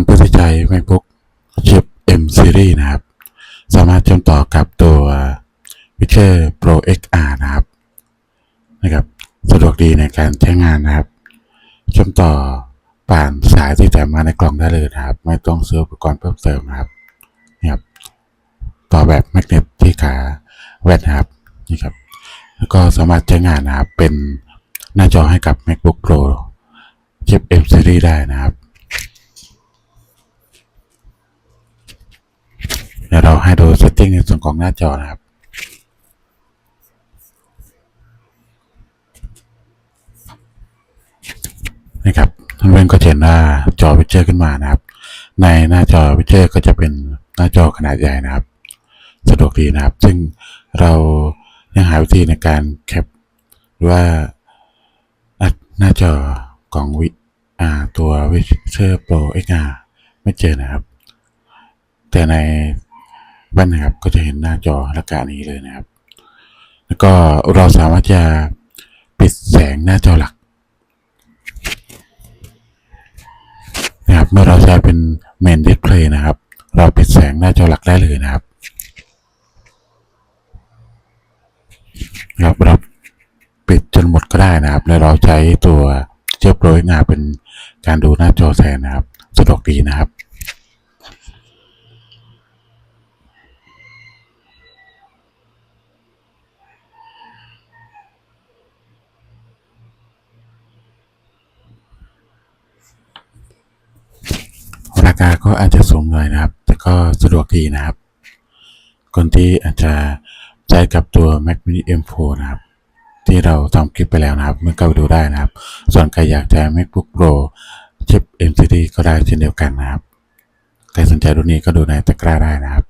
คนผู้ที่ใช้ MacBook ชิป M Series นะครับ สามารถเชื่อมต่อกับตัว Witcher Pro XR นะครับนะครับ สะดวกดีในการใช้งานนะครับ เชื่อมต่อผ่านสายที่แถมมาในกล่องได้เลยนะครับ ไม่ต้องซื้ออุปกรณ์เพิ่มเติมนะครับนี่ครับต่อแบบแมกเนตที่ขาแว่นนะครับนี่ครับ แล้วก็สามารถใช้งานนะครับเป็นหน้าจอให้กับ MacBook Pro ชิป M Series ได้นะครับาให้ดู setting ในส่วนของหน้าจอนะครับนะครับท่านเพื่อนก็เห็นหน้าจอวิเจอร์ขึ้นมานะครับ ในหน้าจอวิเจอร์ก็จะเป็นหน้าจอขนาดใหญ่นะครับ สะดวกดีนะครับ ซึ่งเรายังหาวิธีในการแคปหรือว่าอัดหน้าจอของวิตัววิเชอร์โปร XR ไม่เจอนะครับ แต่ใน แว่นนะครับ ก็จะเห็นหน้าจอลักษณะนี้เลยนะครับ แล้วก็เราสามารถจะปิดแสงหน้าจอหลักนะครับ เมื่อเราใช้เป็น Main Display นะครับ เราปิดแสงหน้าจอหลักได้เลยนะครับนะครับเราปิดจนหมดก็ได้นะครับ แล้วเราใช้ตัวเชื่อมโปรยงานเป็นการดูหน้าจอแทนนะครับ สะดวกดีนะครับาคาก็อาจจะสูงหน่อยนะครับ แต่ก็สะดวกดีนะครับ คนที่อาจจะใจกับตัว Mac Mini M4 นะครับ ที่เราทำคลิปไปแล้วนะครับเมื่อเข้าไปดูได้นะครับ ส่วนใครอยากใช้ MacBook Pro ชิป M Series ก็ได้เช่นเดียวกันนะครับ ใครสนใจรุ่นนี้ก็ดูในตะกร้าได้นะครับ